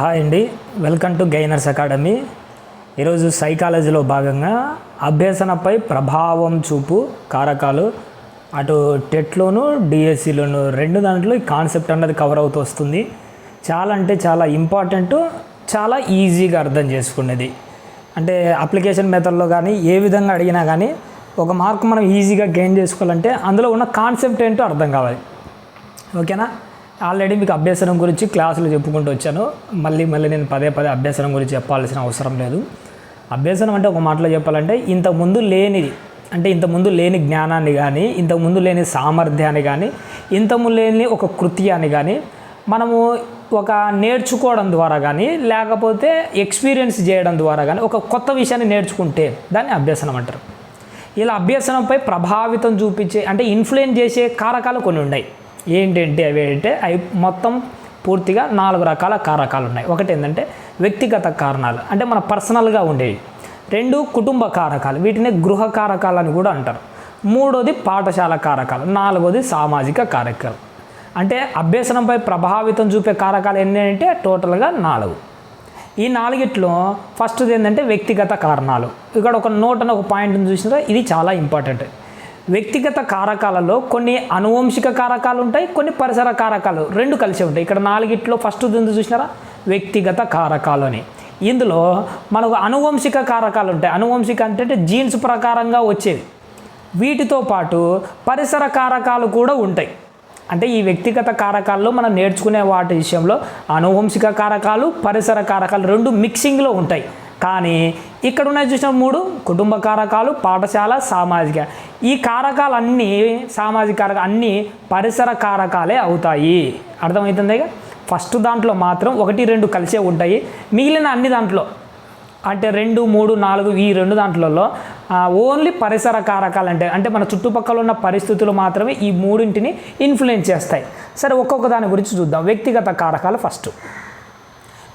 Hi అండి. Welcome to gainers academy. ఈరోజు సైకాలజీలో భాగంగా అభ్యసనపై ప్రభావం చూపు కారకాలు అటు టెట్లోను డిఎస్సిలోను రెండు దాంట్లో ఈ కాన్సెప్ట్ అన్నది కవర్ అవుతూ వస్తుంది. చాలా అంటే చాలా ఇంపార్టెంట్ చాలా ఈజీగా అర్థం చేసుకునేది. అంటే అప్లికేషన్ మెథడ్లో కానీ ఏ విధంగా అడిగినా కానీ ఒక మార్క్ మనం ఈజీగా గెయిన్ చేసుకోవాలంటే అందులో ఉన్న కాన్సెప్ట్ ఏంటో అర్థం కావాలి. ఓకేనా? ఆల్రెడీ మీకు అభ్యసనం గురించి క్లాసులు చెప్పుకుంటూ వచ్చాను. మళ్ళీ మళ్ళీ నేను పదే పదే అభ్యసనం గురించి చెప్పాల్సిన అవసరం లేదు. అభ్యసనం అంటే ఒక మాటలో చెప్పాలంటే ఇంతకుముందు లేనిది అంటే ఇంతకుముందు లేని జ్ఞానాన్ని కానీ ఇంతకుముందు లేని సామర్థ్యాన్ని కానీ ఇంతకుముందు లేని ఒక కృత్యాన్ని కానీ మనము ఒక నేర్చుకోవడం ద్వారా కానీ లేకపోతే ఎక్స్పీరియన్స్ చేయడం ద్వారా కానీ ఒక కొత్త విషయాన్ని నేర్చుకుంటే దాన్ని అభ్యసనం అంటారు. ఇలా అభ్యసనంపై ప్రభావితం చూపించే అంటే ఇన్ఫ్లుయెన్స్ చేసే కారకాలు కొన్ని ఉన్నాయి. ఏంటంటే అవి అంటే అవి మొత్తం పూర్తిగా నాలుగు రకాల కారకాలు ఉన్నాయి. ఒకటి ఏంటంటే వ్యక్తిగత కారణాలు అంటే మన పర్సనల్గా ఉండేవి. రెండు కుటుంబ కారకాలు వీటిని గృహ కారకాలు అని కూడా అంటారు. మూడోది పాఠశాల కారకాలు నాలుగోది సామాజిక కారకాలు అంటే అభ్యసనంపై ప్రభావితం చూపే కారకాలు ఎన్ని అంటే టోటల్గా నాలుగు. ఈ నాలుగిట్లో ఫస్ట్ది ఏంటంటే వ్యక్తిగత కారణాలు. ఇక్కడ ఒక నోట్ అని ఒక పాయింట్ని చూసినారా? ఇది చాలా ఇంపార్టెంట్. వ్యక్తిగత కారకాలలో కొన్ని అనువంశిక కారకాలు ఉంటాయి కొన్ని పరిసర కారకాలు రెండు కలిసి ఉంటాయి. ఇక్కడ నాలుగిట్లో ఫస్ట్ దిందు చూసినారా? వ్యక్తిగత కారకాలు అని ఇందులో మనకు అనువంశిక కారకాలు ఉంటాయి అనువంశిక అంటే జీన్స్ ప్రకారంగా వచ్చేవి. వీటితో పాటు పరిసర కారకాలు కూడా ఉంటాయి. అంటే ఈ వ్యక్తిగత కారకాల్లో మనం నేర్చుకునే వాటి విషయంలో అనువంశిక కారకాలు పరిసర కారకాలు రెండు మిక్సింగ్లో ఉంటాయి. కానీ ఇక్కడ ఉన్న చూసిన మూడు కుటుంబ కారకాలు పాఠశాల సామాజిక. ఈ కారకాలన్నీ సామాజిక కారకాలు అన్నీ పరిసర కారకాలే అవుతాయి. అర్థమవుతుంది ఫస్ట్ దాంట్లో మాత్రం ఒకటి రెండు కలిసే ఉంటాయి. మిగిలిన అన్ని దాంట్లో అంటే రెండు మూడు నాలుగు ఈ రెండు దాంట్లలో ఓన్లీ పరిసర కారకాలు అంటే అంటే మన చుట్టుపక్కల ఉన్న పరిస్థితులు మాత్రమే ఈ మూడింటిని ఇన్ఫ్లుయెన్స్ చేస్తాయి. సరే ఒక్కొక్క దాని గురించి చూద్దాం. వ్యక్తిగత కారకాలు ఫస్ట్.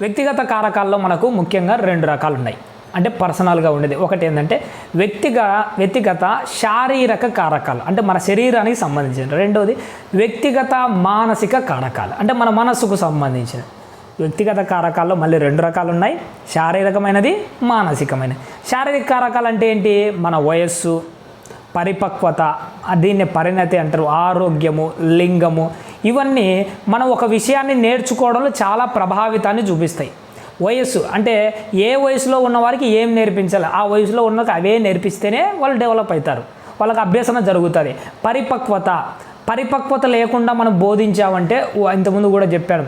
వ్యక్తిగత కారకాల్లో మనకు ముఖ్యంగా రెండు రకాలు ఉన్నాయి అంటే పర్సనల్గా ఉండేది. ఒకటి ఏంటంటే వ్యక్తిగ వ్యక్తిగత శారీరక కారకాలు. అంటే మన శరీరానికి సంబంధించిన రెండవది వ్యక్తిగత మానసిక కారకాలు. అంటే మన మనస్సుకు సంబంధించిన వ్యక్తిగత కారకాల్లో మళ్ళీ రెండు రకాలు ఉన్నాయి శారీరకమైనది మానసికమైనది. శారీరక కారకాలు అంటే ఏంటి? మన వయస్సు పరిపక్వత దీన్ని పరిణతి అంటారు. ఆరోగ్యము లింగము. ఇవన్నీ మనం ఒక విషయాన్ని నేర్చుకోవడంలో చాలా ప్రభావితాన్ని చూపిస్తాయి. వయస్సు. అంటే ఏ వయసులో ఉన్నవారికి ఏం నేర్పించాలి? ఆ వయసులో ఉన్న అవే నేర్పిస్తేనే వాళ్ళు డెవలప్ అవుతారు. వాళ్ళకి అభ్యసన జరుగుతుంది. పరిపక్వత. పరిపక్వత లేకుండా మనం బోధించామంటే ఇంతకుముందు కూడా చెప్పాను.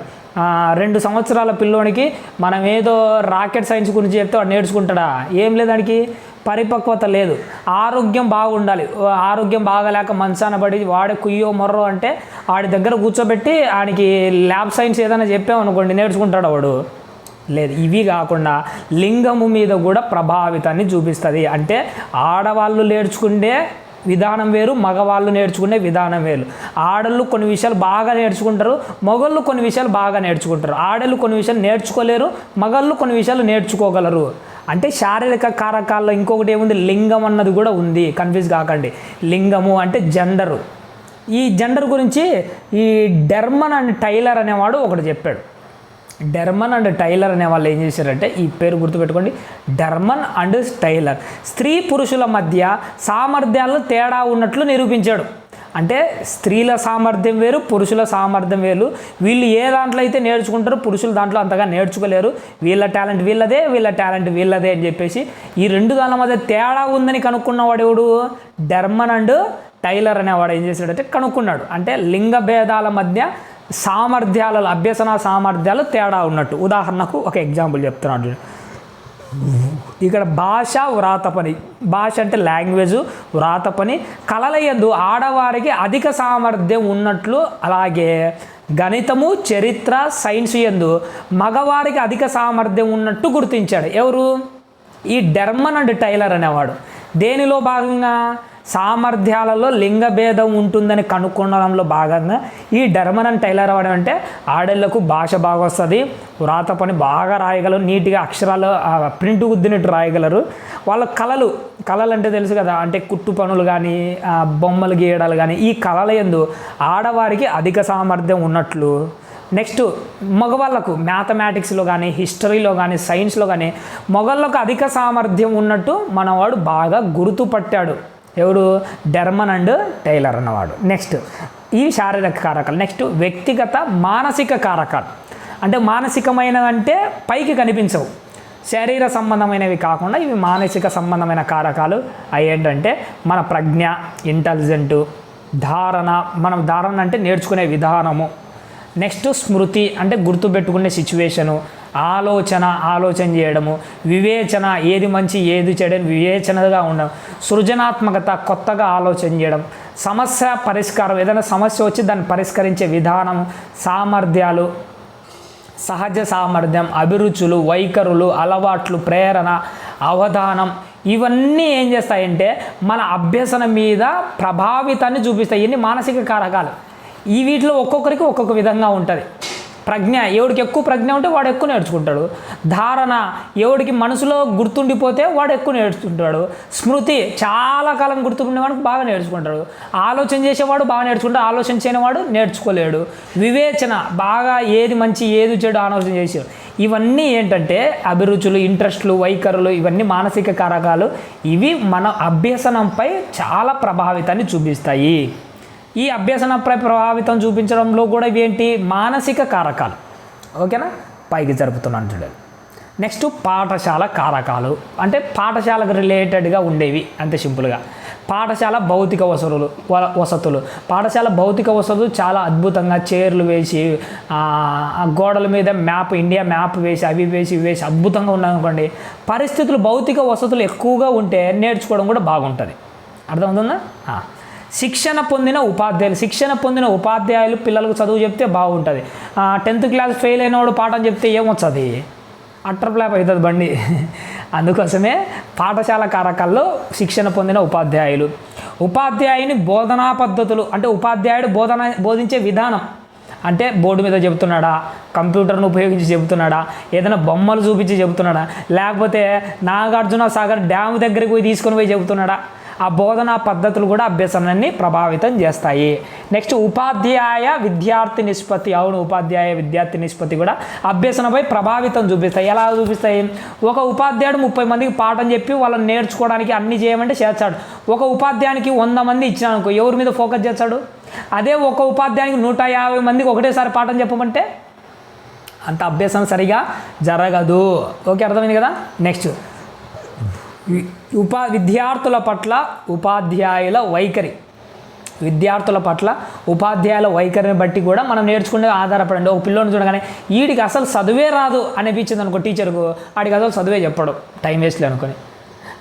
రెండు సంవత్సరాల పిల్లోనికి మనం ఏదో రాకెట్ సైన్స్ గురించి చెప్తే వాడు నేర్చుకుంటాడా? ఏం లేదానికి పరిపక్వత లేదు. ఆరోగ్యం బాగుండాలి. ఆరోగ్యం బాగలేక మంచాన పడి వాడే కుయ్యో మొర్రో అంటే వాడి దగ్గర కూర్చోబెట్టి ఆడికి ల్యాబ్ సైన్స్ ఏదైనా చెప్పామనుకోండి నేర్చుకుంటాడు వాడు. లేదు. ఇవి కాకుండా లింగము మీద కూడా ప్రభావితాన్ని చూపిస్తుంది. అంటే ఆడవాళ్ళు నేర్చుకుంటే విధానం వేరు మగవాళ్ళు నేర్చుకునే విధానం వేరు. ఆడళ్ళు కొన్ని విషయాలు బాగా నేర్చుకుంటారు మొగళ్ళు కొన్ని విషయాలు బాగా నేర్చుకుంటారు. ఆడళ్ళు కొన్ని విషయాలు నేర్చుకోలేరు మగళ్ళు కొన్ని విషయాలు నేర్చుకోగలరు. అంటే శారీరక కారకాల్లో ఇంకొకటి ఏముంది? లింగం అన్నది కూడా ఉంది. కన్ఫ్యూజ్ కాకండి. లింగము అంటే జెండరు. ఈ జెండర్ గురించి ఈ డెర్మన్ అండ్ టైలర్ అనేవాడు ఒకటి చెప్పాడు. డెర్మన్ అండ్ టైలర్ అనే వాళ్ళు ఏం చేశారంటే ఈ పేరు గుర్తుపెట్టుకోండి. Derman and Taylor. స్త్రీ పురుషుల మధ్య సామర్థ్యాలు తేడా ఉన్నట్లు నిరూపించాడు. అంటే స్త్రీల సామర్థ్యం వేరు పురుషుల సామర్థ్యం వేరు. వీళ్ళు ఏ దాంట్లో అయితే నేర్చుకుంటారో పురుషులు దాంట్లో అంతగా నేర్చుకోలేరు. వీళ్ళ టాలెంట్ వీళ్ళదే వీళ్ళ టాలెంట్ వీళ్ళదే అని చెప్పేసి ఈ రెండు దాని మధ్య తేడా ఉందని కనుక్కున్నవాడు ఎవడు? డెర్మన్ అండ్ టైలర్ అనేవాడు ఏం చేశాడంటే కనుక్కున్నాడు. అంటే లింగ భేదాల మధ్య సామర్థ్యాలలో అభ్యసన సామర్థ్యాలు తేడా ఉన్నట్టు. ఉదాహరణకు ఒక ఎగ్జాంపుల్ చెప్తున్నాడు ఇక్కడ భాష వ్రాత పని. భాష అంటే లాంగ్వేజ్ వ్రాత పని. కళలయందు ఆడవారికి అధిక సామర్థ్యం ఉన్నట్లు అలాగే గణితము చరిత్ర సైన్స్ ఎందు మగవారికి అధిక సామర్థ్యం ఉన్నట్టు గుర్తించాడు. ఎవరు? ఈ డెర్మన్ అండ్ టైలర్ అనేవాడు. దేనిలో భాగంగా? సామర్థ్యాలలో లింగ భేదం ఉంటుందని కనుక్కోవడంలో భాగంగా ఈ డర్మన్ అండ్ టైలర్ అవ్వడం అంటే ఆడళ్ళకు భాష బాగా వస్తుంది వ్రాత పని బాగా రాయగలరు నీట్గా అక్షరాలు ప్రింట్ గుద్దినట్టు రాయగలరు. వాళ్ళ కళలు కళలు అంటే తెలుసు కదా అంటే కుట్టు పనులు కానీ బొమ్మలు గీయడాలు కానీ ఈ కళల ఎందు ఆడవారికి అధిక సామర్థ్యం ఉన్నట్లు. నెక్స్ట్ మగవాళ్ళకు మ్యాథమెటిక్స్లో కానీ హిస్టరీలో కానీ సైన్స్లో కానీ మొగళ్ళకు అధిక సామర్థ్యం ఉన్నట్టు మనవాడు బాగా గుర్తుపట్టాడు. ఎవడు? డెర్మన్ అండ్ టైలర్ అన్నవాడు. నెక్స్ట్ ఈ శారీరక కారకాలు. నెక్స్ట్ వ్యక్తిగత మానసిక కారకాలు. అంటే మానసికమైనవి అంటే పైకి కనిపించవు. శరీర సంబంధమైనవి కాకుండా ఇవి మానసిక సంబంధమైన కారకాలు అవి ఏంటంటే మన ప్రజ్ఞ ఇంటెలిజెంటు ధారణ. మనం ధారణ అంటే నేర్చుకునే విధానము. నెక్స్ట్ స్మృతి అంటే గుర్తుపెట్టుకునే సిచ్యువేషను. ఆలోచన ఆలోచన చేయడము. వివేచన ఏది మంచి ఏది చెడని వివేచనగా ఉండడం. సృజనాత్మకత కొత్తగా ఆలోచన చేయడం. సమస్య పరిష్కారం ఏదైనా సమస్య వచ్చి దాన్ని పరిష్కరించే విధానం సామర్థ్యాలు. సహజ సామర్థ్యం అభిరుచులు వైఖరులు అలవాట్లు ప్రేరణ అవధానం. ఇవన్నీ ఏం చేస్తాయంటే మన అభ్యసన మీద ప్రభావితాన్ని చూపిస్తాయి. ఇవన్నీ మానసిక కారకాలు. ఈ వీటిలో ఒక్కొక్కరికి ఒక్కొక్క విధంగా ఉంటుంది. ప్రజ్ఞ ఎవడికి ఎక్కువ ప్రజ్ఞ ఉంటే వాడు ఎక్కువ నేర్చుకుంటాడు. ధారణ ఎవడికి మనసులో గుర్తుండిపోతే వాడు ఎక్కువ నేర్చుకుంటాడు. స్మృతి చాలా కాలం గుర్తుండేవాడికి బాగా నేర్చుకుంటాడు. ఆలోచన చేసేవాడు బాగా నేర్చుకుంటాడు ఆలోచన చేయనివాడు నేర్చుకోలేడు. వివేచన బాగా ఏది మంచి ఏది చెడు ఆలోచన చేసాడు ఇవన్నీ ఏంటంటే అభిరుచులు ఇంట్రెస్ట్లు వైఖరులు ఇవన్నీ మానసిక కారకాలు. ఇవి మన అభ్యసనంపై చాలా ప్రభావితాన్ని చూపిస్తాయి. ఈ అభ్యసనపై ప్రభావితం చూపించడంలో కూడా ఇవేంటి? మానసిక కారకాలు. ఓకేనా? పైకి జరుపుతున్నాను చూడండి. నెక్స్ట్ పాఠశాల కారకాలు. అంటే పాఠశాలకు రిలేటెడ్గా ఉండేవి. అంతే సింపుల్గా. పాఠశాల భౌతిక వసతులు వ- వసతులు. పాఠశాల భౌతిక వసతులు చాలా అద్భుతంగా చైర్లు వేసి గోడల మీద మ్యాప్ ఇండియా మ్యాప్ వేసి అవి వేసి ఇవి వేసి అద్భుతంగా ఉన్నాయనుకోండి పరిస్థితులు భౌతిక వసతులు ఎక్కువగా ఉంటే నేర్చుకోవడం కూడా బాగుంటుంది. అర్థమవుతుందా? శిక్షణ పొందిన ఉపాధ్యాయులు శిక్షణ పొందిన ఉపాధ్యాయులు పిల్లలకు చదువు చెప్తే బాగుంటుంది. టెన్త్ క్లాస్ ఫెయిల్ అయినవాడు పాఠం చెప్తే ఏమొచ్చది? అట్రప్లాప్ అవుతుంది బండి. అందుకోసమే పాఠశాల కారకాల్లో శిక్షణ పొందిన ఉపాధ్యాయులు. ఉపాధ్యాయుని బోధనా పద్ధతులు అంటే ఉపాధ్యాయుడు బోధన బోధించే విధానం. అంటే బోర్డు మీద చెబుతున్నాడా? కంప్యూటర్ను ఉపయోగించి చెబుతున్నాడా? ఏదైనా బొమ్మలు చూపించి చెబుతున్నాడా? లేకపోతే నాగార్జున సాగర్ డ్యామ్ దగ్గరికి పోయి తీసుకొని పోయి చెబుతున్నాడా? ఆ బోధనా పద్ధతులు కూడా అభ్యసనాన్ని ప్రభావితం చేస్తాయి. నెక్స్ట్ ఉపాధ్యాయ విద్యార్థి నిష్పత్తి. అవును ఉపాధ్యాయ విద్యార్థి నిష్పత్తి కూడా అభ్యసనపై ప్రభావితం చూపిస్తాయి. ఎలా చూపిస్తాయి? ఒక ఉపాధ్యాయుడు ముప్పై మందికి పాఠం చెప్పి వాళ్ళని నేర్చుకోవడానికి అన్ని చేయమంటే చేస్తాడు. ఒక ఉపాధ్యాయునికి వంద మంది ఇచ్చినానుకో ఎవరి మీద ఫోకస్ చేస్తాడు? అదే ఒక ఉపాధ్యాయునికి నూట యాభై మందికి ఒకటేసారి పాఠం చెప్పమంటే అంత అభ్యాసం సరిగా జరగదు. ఓకే అర్థమైంది కదా? నెక్స్ట్ ఉపా విద్యార్థుల పట్ల ఉపాధ్యాయుల వైఖరి. విద్యార్థుల పట్ల ఉపాధ్యాయుల వైఖరిని బట్టి కూడా మనం నేర్చుకునే ఆధారపడండి. ఒక పిల్లోని చూడగానే వీడికి అసలు చదువే రాదు అనిపించింది అనుకో టీచర్కు వాడికి అసలు చదువే చెప్పడు టైం వేస్ట్లే అనుకొని.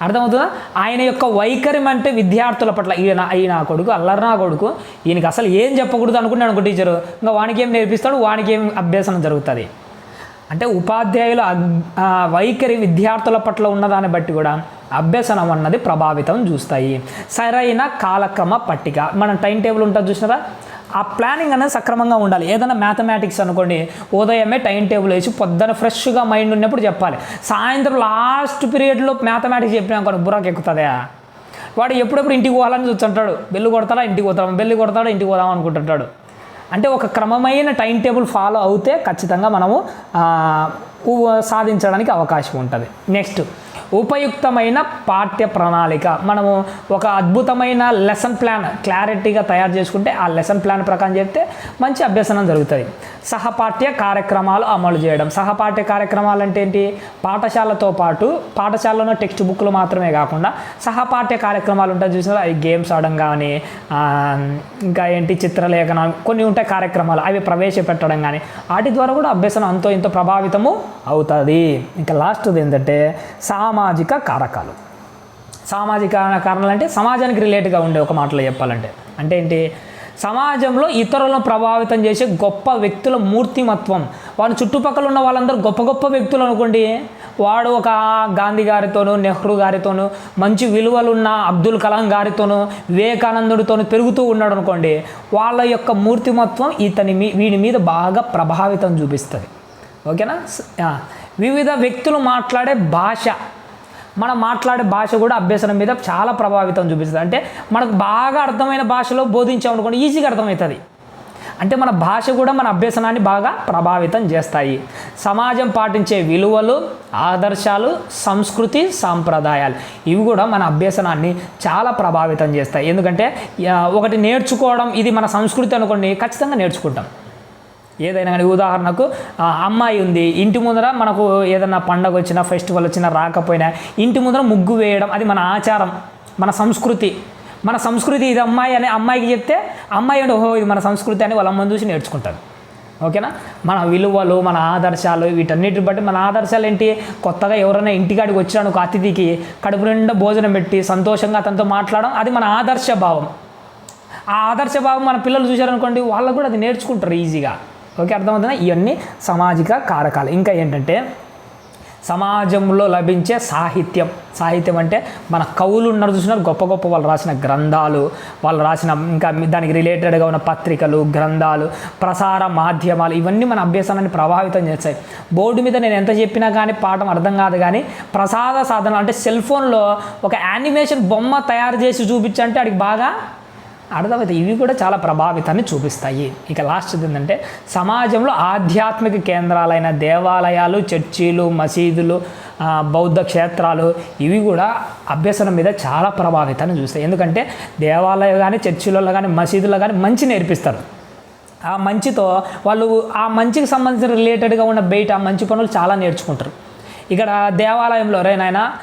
అర్థమవుతుందా? ఆయన యొక్క వైఖరి అంటే విద్యార్థుల పట్ల ఈయన ఈయన కొడుకు అల్లరి నా కొడుకు ఈయనకి అసలు ఏం చెప్పకూడదు అనుకున్నాడు అనుకో టీచరు. ఇంకా వానికి ఏం నేర్పిస్తాడు వానికి ఏం అభ్యాసనం జరుగుతుంది. అంటే ఉపాధ్యాయుల వైఖరి విద్యార్థుల పట్ల ఉన్నదాన్ని బట్టి కూడా అభ్యసనం అన్నది ప్రభావితం చూస్తాయి. సరైన కాలక్రమ పట్టిక. మన టైం టేబుల్ ఉంటుంది చూసినారా ఆ ప్లానింగ్ అనేది సక్రమంగా ఉండాలి. ఏదైనా మ్యాథమెటిక్స్ అనుకోండి ఉదయమే టైం టేబుల్ వేసి పొద్దున ఫ్రెష్గా మైండ్ ఉన్నప్పుడు చెప్పాలి. సాయంత్రం లాస్ట్ పీరియడ్లో మ్యాథమెటిక్స్ చెప్పినా అనుకోండి బుర్రకు ఎక్కుతుందా వాడు ఎప్పుడెప్పుడు ఇంటికి పోవాలని చూస్తుంటాడు. బెల్లు కొడతాడా? ఇంటికి పోతాం బెల్లు కొడతాడా? ఇంటికి పోదాం అనుకుంటుంటాడు. అంటే ఒక క్రమమైన టైం టేబుల్ ఫాలో అవుతే ఖచ్చితంగా మనము సాధించడానికి అవకాశం ఉంటుంది. నెక్స్ట్ ఉపయుక్తమైన పాఠ్య ప్రణాళిక. మనము ఒక అద్భుతమైన లెసన్ ప్లాన్ క్లారిటీగా తయారు చేసుకుంటే ఆ లెసన్ ప్లాన్ ప్రకారం చెప్తే మంచి అభ్యసనం జరుగుతుంది. సహపాఠ్య కార్యక్రమాలు అమలు చేయడం. సహపాఠ్య కార్యక్రమాలు అంటే ఏంటి? పాఠశాలతో పాటు పాఠశాలలో టెక్స్ట్ బుక్లు మాత్రమే కాకుండా సహపాఠ్య కార్యక్రమాలు ఉంటాయి చూసినా అవి గేమ్స్ ఆడడం కానీ ఇంకా ఏంటి? చిత్రలేఖనం కొన్ని ఉంటాయి కార్యక్రమాలు. అవి ప్రవేశపెట్టడం కానీ వాటి ద్వారా కూడా అభ్యసనం అంతో ఇంతో ప్రభావితము అవుతుంది. ఇంకా లాస్ట్ది ఏంటంటే సామాజిక కారకాలు. సామాజిక కారణాలు అంటే సమాజానికి రిలేట్గా ఉండే ఒక మాటలో చెప్పాలంటే. అంటే ఏంటి? సమాజంలో ఇతరులను ప్రభావితం చేసే గొప్ప వ్యక్తుల మూర్తిమత్వం. వాళ్ళ చుట్టుపక్కల ఉన్న వాళ్ళందరూ గొప్ప గొప్ప వ్యక్తులు అనుకోండి. వాడు ఒక గాంధీ గారితోనూ నెహ్రూ గారితోనూ మంచి విలువలున్న అబ్దుల్ కలాం గారితోనూ వివేకానందుడితోనూ పెరుగుతూ ఉన్నాడు అనుకోండి. వాళ్ళ యొక్క మూర్తిమత్వం ఇతని మీ వీడి మీద బాగా ప్రభావితం చూపిస్తుంది. ఓకేనా? వివిధ వ్యక్తులు మాట్లాడే భాష మనం మాట్లాడే భాష కూడా అభ్యసనం మీద చాలా ప్రభావితం చూపిస్తుంది. అంటే మనకు బాగా అర్థమైన భాషలో బోధించామనుకోండి ఈజీగా అర్థమవుతుంది. అంటే మన భాష కూడా మన అభ్యసనాన్ని బాగా ప్రభావితం చేస్తాయి. సమాజం పాటించే విలువలు ఆదర్శాలు సంస్కృతి సాంప్రదాయాలు ఇవి కూడా మన అభ్యసనాన్ని చాలా ప్రభావితం చేస్తాయి. ఎందుకంటే ఒకటి నేర్చుకోవడం ఇది మన సంస్కృతి అనుకోండి ఖచ్చితంగా నేర్చుకుంటాం. ఏదైనా కానీ ఉదాహరణకు అమ్మాయి ఉంది ఇంటి ముందర మనకు ఏదైనా పండగ వచ్చినా ఫెస్టివల్ వచ్చినా రాకపోయినా ఇంటి ముందర ముగ్గు వేయడం అది మన ఆచారం మన సంస్కృతి. మన సంస్కృతి ఇది అమ్మాయి అని అమ్మాయికి చెప్తే అమ్మాయి అంటే ఓహో ఇది మన సంస్కృతి అని వాళ్ళ అమ్మని చూసి నేర్చుకుంటారు. ఓకేనా? మన విలువలు మన ఆదర్శాలు వీటన్నిటిని బట్టి మన ఆదర్శాలు ఏంటి? కొత్తగా ఎవరైనా ఇంటికాడికి వచ్చాను ఒక అతిథికి కడుపు నిండా భోజనం పెట్టి సంతోషంగా అతనితో మాట్లాడడం అది మన ఆదర్శ భావం. ఆ ఆదర్శ భావం మన పిల్లలు చూశారనుకోండి వాళ్ళకు కూడా అది నేర్చుకుంటారు ఈజీగా. ఓకే అర్థమవుతుందా? ఇవన్నీ సామాజిక కారకాలు. ఇంకా ఏంటంటే సమాజంలో లభించే సాహిత్యం. సాహిత్యం అంటే మన కవులు ఉన్నారు చూసినారు గొప్ప గొప్ప వాళ్ళు రాసిన గ్రంథాలు వాళ్ళు రాసిన ఇంకా దానికి రిలేటెడ్గా ఉన్న పత్రికలు గ్రంథాలు ప్రసార మాధ్యమాలు ఇవన్నీ మన అభ్యాసాన్ని ప్రభావితం చేస్తాయి. బోర్డు మీద నేను ఎంత చెప్పినా కానీ పాఠం అర్థం కాదు కానీ ప్రసాద సాధన అంటే సెల్ ఫోన్లో ఒక యానిమేషన్ బొమ్మ తయారు చేసి చూపించంటే అడికి బాగా అర్థమైతే ఇవి కూడా చాలా ప్రభావితాన్ని చూపిస్తాయి. ఇక లాస్ట్ ఏంటంటే సమాజంలో ఆధ్యాత్మిక కేంద్రాలైన దేవాలయాలు చర్చీలు మసీదులు బౌద్ధ క్షేత్రాలు ఇవి కూడా అభ్యసనం మీద చాలా ప్రభావితాన్ని చూస్తాయి. ఎందుకంటే దేవాలయం కానీ చర్చిలలో కానీ మసీదులో కానీ మంచి నేర్పిస్తారు. ఆ మంచితో వాళ్ళు ఆ మంచికి సంబంధించిన రిలేటెడ్గా ఉన్న బయట ఆ మంచి పనులు చాలా నేర్చుకుంటారు. ఇక్కడ దేవాలయంలో రేనైనా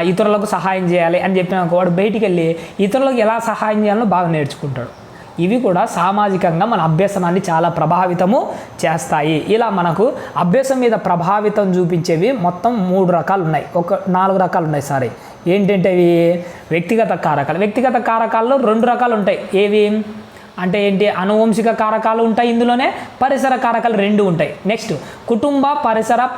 ఇతరులకు సహాయం చేయాలి అని చెప్పిన వాడు బయటికి వెళ్ళి ఇతరులకు ఎలా సహాయం చేయాలో బాగా నేర్చుకుంటాడు. ఇవి కూడా సామాజికంగా మన అభ్యసనాన్ని చాలా ప్రభావితము చేస్తాయి. ఇలా మనకు అభ్యసం మీద ప్రభావితం చూపించేవి మొత్తం మూడు రకాలు ఉన్నాయి. ఒక నాలుగు రకాలు ఉన్నాయి సారీ. ఏంటంటే అవి? వ్యక్తిగత కారకాలు. వ్యక్తిగత కారకాల్లో రెండు రకాలు ఉంటాయి. ఏవి? అంటే ఏంటి? అనువంశిక కారకాలు ఉంటాయి ఇందులోనే పరిసర కారకాలు రెండు ఉంటాయి. నెక్స్ట్ కుటుంబ పరిసర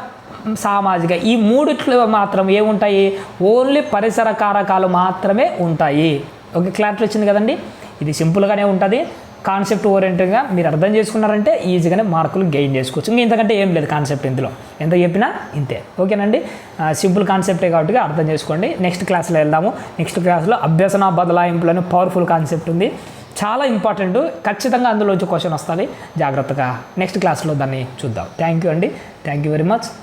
సామాజిక. ఈ మూడిట్లో మాత్రం ఏముంటాయి? ఓన్లీ పరిసర కారకాలు మాత్రమే ఉంటాయి. ఓకే క్లారిటీ వచ్చింది కదండి? ఇది సింపుల్గానే ఉంటుంది. కాన్సెప్ట్ ఓరియంటెడ్గా మీరు అర్థం చేసుకున్నారంటే ఈజీగానే మార్కులు గెయిన్ చేసుకోవచ్చు. ఇంకా ఇంతకంటే ఏం లేదు కాన్సెప్ట్ ఇందులో. ఎంత చెప్పినా ఇంతే. ఓకేనండి? సింపుల్ కాన్సెప్టే కాబట్టి అర్థం చేసుకోండి. నెక్స్ట్ క్లాస్లో వెళ్దాము. నెక్స్ట్ క్లాస్లో అభ్యసన బదలాయింపులోని పవర్ఫుల్ కాన్సెప్ట్ ఉంది. చాలా ఇంపార్టెంట్. ఖచ్చితంగా అందులోంచి క్వశ్చన్ వస్తుంది. జాగ్రత్తగా. నెక్స్ట్ క్లాస్లో దాన్ని చూద్దాం. థ్యాంక్ యూ అండి. Thank you very much.